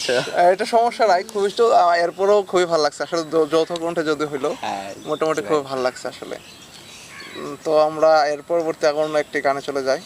আচ্ছা। এটা সমস্যা নাই খুবই তো এরপরেও খুবই ভালো লাগছে। আসলে যৌথ কণ্ঠে যদি হইল হ্যাঁ, মোটামুটি খুবই ভালো লাগছে আসলে। তো আমরা এর পরবর্তী এখন একটি গানে চলে যাই।